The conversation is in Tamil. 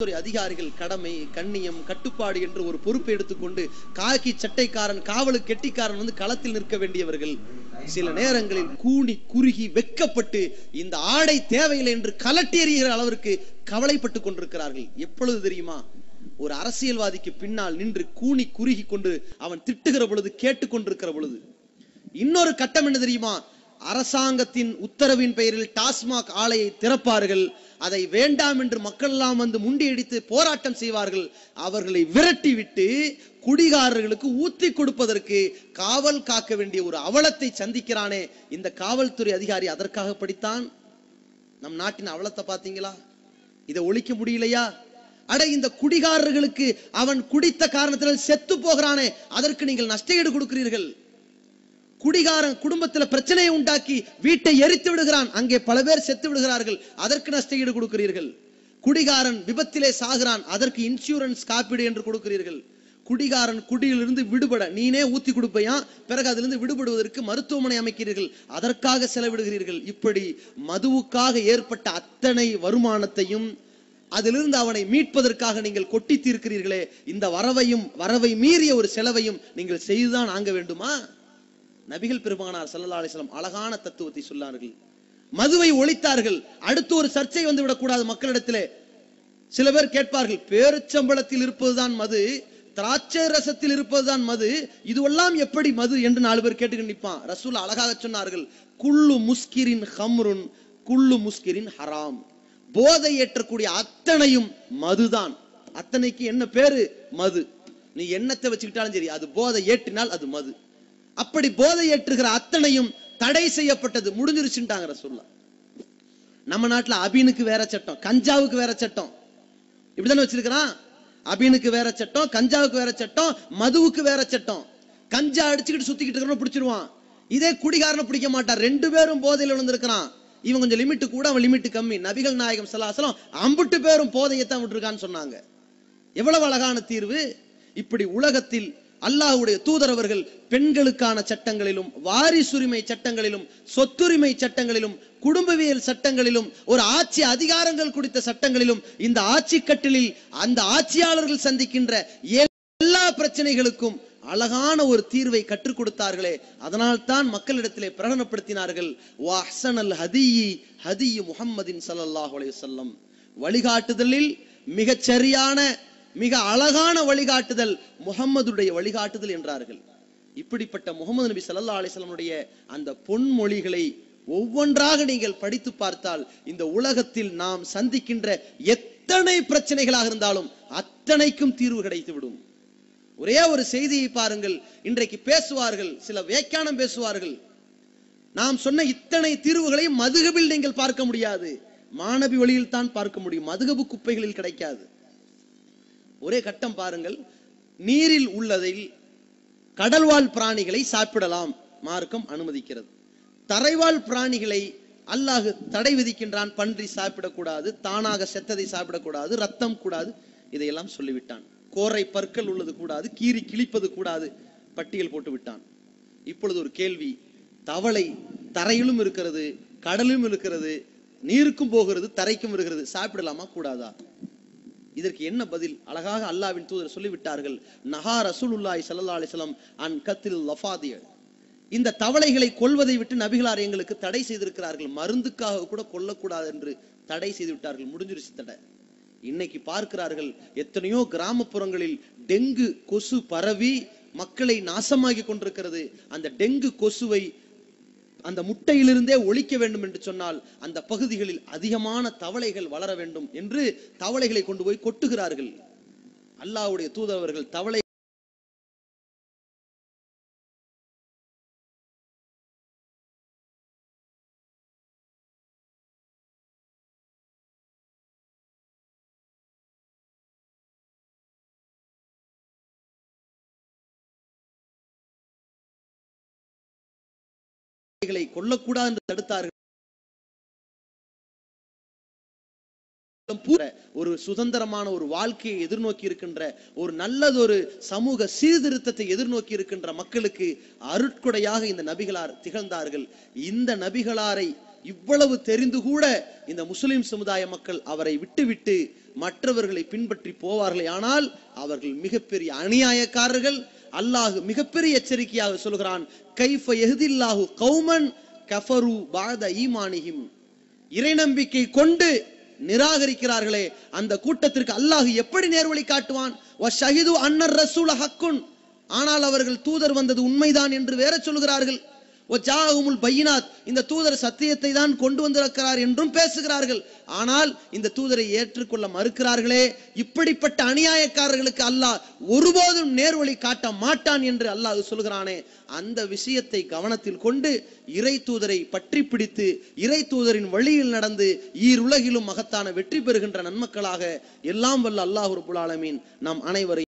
துறை அதிகாரிகள் கடமை கண்ணியம் கட்டுப்பாடு என்று ஒரு பொறுப்பை எடுத்துக்கொண்டு காக்கி சட்டைக்காரன் காவலு கெட்டிக்காரன் வந்து களத்தில் நிற்க வேண்டியவர்கள். சில நேரங்களில் கூணி குறுகி வெக்கப்பட்டு இந்த ஆடை தேவையில்லை என்று கலட்டி எறிகிற அளவிற்கு கவலைப்பட்டு கொண்டிருக்கிறார்கள். எப்பொழுது தெரியுமா? ஒரு அரசியல்வாதிக்கு பின்னால் நின்று கூணி குறுகி கொண்டு அவன் திட்டுகிற பொழுது கேட்டுக்கொண்டிருக்கிற பொழுது. இன்னொரு கட்டம் என்ன தெரியுமா? அரசாங்கத்தின் உத்தரவின் பெயரில் டாஸ்மாக் ஆலையை திறப்பார்கள். அதை வேண்டாம் என்று மக்கள் எல்லாம் வந்து முண்டியடித்து போராட்டம் செய்வார்கள். அவர்களை விரட்டி விட்டு குடிகாரர்களுக்கு ஊத்தி கொடுப்பதற்கு காவல் காக்க வேண்டிய ஒரு அவலத்தை சந்திக்கிறானே. இந்த காவல்துறை அதிகாரி அதற்காக படித்தான். நம் நாட்டின் அவலத்தை பார்த்தீங்களா? இதை ஒழிக்க முடியலையா? அட இந்த குடிகாரர்களுக்கு அவன் குடித்த காரணத்தினால் செத்து போகிறானே. அதற்கு நீங்கள் நஷ்டஈடு கொடுக்கிறீர்கள். குடிகாரன் குடும்பத்துல பிரச்சனையை உண்டாக்கி வீட்டை எரித்து விடுகிறான். அங்கே பல பேர் செத்து விடுகிறார்கள். அதற்கு நஷ்டஈடு கொடுக்கிறீர்கள். குடிகாரன் விபத்திலே சாகிறான். அதற்கு இன்சூரன்ஸ் காப்பீடு என்று கொடுக்கிறீர்கள். குடிகாரன் குடியிலிருந்து விடுபட நீனே ஊத்தி கொடுப்பையா? பிறகு அதிலிருந்து விடுபடுவதற்கு மருத்துவமனை அமைக்கிறீர்கள். அதற்காக செலவிடுகிறீர்கள். இப்படி மதுவுக்காக ஏற்பட்ட அத்தனை வருமானத்தையும் அதிலிருந்து அவனை மீட்பதற்காக நீங்கள் கொட்டி தீர்க்கிறீர்களே. இந்த வரவையும் வரவை மீறிய ஒரு செலவையும் நீங்கள் செய்துதான் ஆங்க வேண்டுமா? நபிகள் பெருமானார் சல்லா அலிஸ்லாம் அழகான தத்துவத்தை சொன்னார்கள். மதுவை ஒழித்தார்கள். அடுத்து ஒரு சர்ச்சை வந்து விடக்கூடாது மக்களிடத்திலே. சில பேர் கேட்பார்கள் பேருச்சம்பளத்தில் இருப்பதுதான் மது திராட்சை ரசத்தில் இருப்பதுதான் மது இதுவெல்லாம் எப்படி மது என்று நாலு பேர் கேட்டு நிற்பான். ரசூல் அழகாக சொன்னார்கள் குள்ளு முஸ்கிரின் ஹம்ருன் குள்ளு முஸ்கிரின் ஹராம். போதை ஏற்றக்கூடிய அத்தனையும் மதுதான். அத்தனைக்கு என்ன பேரு? மது. நீ எண்ணத்தை வச்சுக்கிட்டாலும் சரி அது போதை ஏற்றினால் அது மது. அப்படி போதை ஏற்றுகிற அத்தனையும் தடை செய்யப்பட்டது. முடிஞ்சிருச்சுட்டாங்க ரசூல்லா நம்ம நாட்டுல அபினுக்கு வேற சட்டம் கஞ்சாவுக்கு வேற சட்டம். இப்படிதானே வச்சிருக்கிறான்? அபினுக்கு வேற சட்டம் கஞ்சாவுக்கு வேற சட்டம் மதுவுக்கு வேற சட்டம். கஞ்சா அடிச்சுக்கிட்டு சுத்திக்கிட்டு இருக்கிறவன பிடிச்சிருவான். இதே குடிகாரனை பிடிக்க மாட்டான். ரெண்டு பேரும் போதையில் விழுந்திருக்கிறான். இவன் கொஞ்சம் லிமிட் கூட அவன் லிமிட் கம்மி. நபிகள் நாயகம் சலாசலம் அம்புட்டு பேரும் போதையத்தான் விட்டுருக்கான்னு சொன்னாங்க. எவ்வளவு அழகான தீர்வு? இப்படி உலகத்தில் அல்லாஹ்வுடைய தூதரவர்கள் பெண்களுக்கான சட்டங்களிலும் வாரிசுரிமை சட்டங்களிலும் சொத்துரிமை சட்டங்களிலும் குடும்பவியல் சட்டங்களிலும் ஒரு ஆட்சி அதிகாரங்கள் குறித்த சட்டங்களிலும் இந்த ஆட்சி கட்டிலில் அந்த ஆட்சியாளர்கள் சந்திக்கின்ற எல்லா பிரச்சனைகளுக்கும் அழகான ஒரு தீர்வை கற்றுக் கொடுத்தார்களே. அதனால் தான் மக்களிடத்திலே பிரகடனப்படுத்தினார்கள் அல் ஹதியி ஹதியு முஹம்மதின் ஸல்லல்லாஹு அலைஹி வழிகாட்டுதலில் மிகச் சரியான மிக அழகான வழிகாட்டுதல் முகம்மதுடைய வழிகாட்டுதல் என்றார்கள். இப்படிப்பட்ட முகமது நபி சல்லா அலிஸ்லமுடைய அந்த பொன்மொழிகளை ஒவ்வொன்றாக நீங்கள் படித்து பார்த்தால் இந்த உலகத்தில் நாம் சந்திக்கின்ற எத்தனை பிரச்சனைகளாக இருந்தாலும் அத்தனைக்கும் தீர்வு கிடைத்து விடும் ஒரே ஒரு செய்தியை பாருங்கள். இன்றைக்கு பேசுவார்கள் சில வியாக்கியானம் பேசுவார்கள். நாம் சொன்ன இத்தனை தீர்வுகளை மதுகபில் நீங்கள் பார்க்க முடியாது. மாணவி வழியில் தான் பார்க்க முடியும். மதுகபு குப்பைகளில் கிடைக்காது. ஒரே கட்டம் பாருங்கள். நீரில் உள்ளதில் கடல்வாழ் பிராணிகளை சாப்பிடலாம். மார்க்கம் அனுமதிக்கிறது. தரைவாழ் பிராணிகளை அல்லாஹ் தடை விதிக்கின்றான். பன்றி சாப்பிடக்கூடாது தானாக செத்ததை சாப்பிடக்கூடாது ரத்தம் கூடாது இதையெல்லாம் சொல்லிவிட்டான். கோரை பற்கள் உள்ளது கூடாது கீறி கிழிப்பது கூடாது பட்டியல் போட்டு விட்டான். இப்பொழுது ஒரு கேள்வி. தவளை தரையிலும் இருக்கிறது கடலிலும் இருக்கிறது நீருக்கும் போகிறது தரைக்கும் இருக்கிறது சாப்பிடலாமா கூடாதா? இதற்கு என்ன பதில்? அழகாக அல்லாவின் தூதர் சொல்லிவிட்டார்கள் நஹா ரசூலுல்லாய் சல்லா அலைஹி அன் கத்தில் லஃபாதிய இந்த தவளைகளை கொல்வதை விட்டு நபிகளார் எங்களுக்கு தடை செய்திருக்கிறார்கள். மருந்துக்காக கூட கொல்லக்கூடாது என்று தடை செய்து விட்டார்கள் முடிஞ்சிருச்சு தடை. இன்னைக்கு பார்க்கிறார்கள் எத்தனையோ கிராமப்புறங்களில் டெங்கு கொசு பரவி மக்களை நாசமாகி கொண்டிருக்கிறது. அந்த டெங்கு கொசுவை அந்த முட்டையிலிருந்தே ஒழிக்க வேண்டும் என்று சொன்னால் அந்த பகுதிகளில் அதிகமான தவளைகள் வளர வேண்டும் என்று தவளைகளை கொண்டு போய் கொட்டுகிறார்கள். அல்லாவுடைய தூதரவர்கள் தவளை தவளைகளை கொல்லக்கூடாது என்று தடுத்தார்கள் ஒரு சுதந்திரமான ஒரு வாழ்க்கையை எதிர்நோக்கி இருக்கின்ற ஒரு நல்லதொரு சமூக சீர்திருத்தத்தை எதிர்நோக்கி இருக்கின்ற மக்களுக்கு அருட்கொடையாக இந்த நபிகளார் திகழ்ந்தார்கள். இந்த நபிகளாரை இவ்வளவு தெரிந்து கூட இந்த முஸ்லிம் சமுதாய மக்கள் அவரை விட்டுவிட்டு மற்றவர்களை பின்பற்றி போவார்களே. ஆனால் அவர்கள் மிகப்பெரிய அநியாயக்காரர்கள் அல்லாஹ் மிகப்பெரிய எச்சரிக்கையாக சொல்கிறான் கைஃப எஹ்தில்லாஹு கௌமன் கஃபரு பாத ஈமானிஹிம். இறை நம்பிக்கை கொண்டு நிராகரிக்கிறார்களே அந்த கூட்டத்திற்கு அல்லாஹ் எப்படி நேர்வழி காட்டுவான்? ஷஹிது அன்னர் ரசூல ஹக்குன். ஆனால் அவர்கள் தூதர் வந்தது உண்மைதான் என்று வேற சொல்கிறார்கள் ஜாகுமுல் பையினாத் இந்த தூதர் சத்தியத்தை தான் கொண்டு வந்திருக்கிறார் என்றும் பேசுகிறார்கள். ஆனால் இந்த தூதரை ஏற்றுக்கொள்ள மறுக்கிறார்களே? இப்படிப்பட்ட அநியாயக்காரர்களுக்கு அல்லாஹ் ஒருபோதும் நேர்வழி காட்ட மாட்டான் என்று அல்லாஹ் சொல்கிறானே. அந்த விஷயத்தை கவனத்தில் கொண்டு இறை தூதரை பற்றி பிடித்து இறை தூதரின் வழியில் நடந்து ஈருலகிலும் மகத்தான வெற்றி பெறுகின்ற நன்மக்களாக எல்லாம் வல்ல அல்லாஹ் ரபுல் ஆலமீன். நாம் அனைவரையும்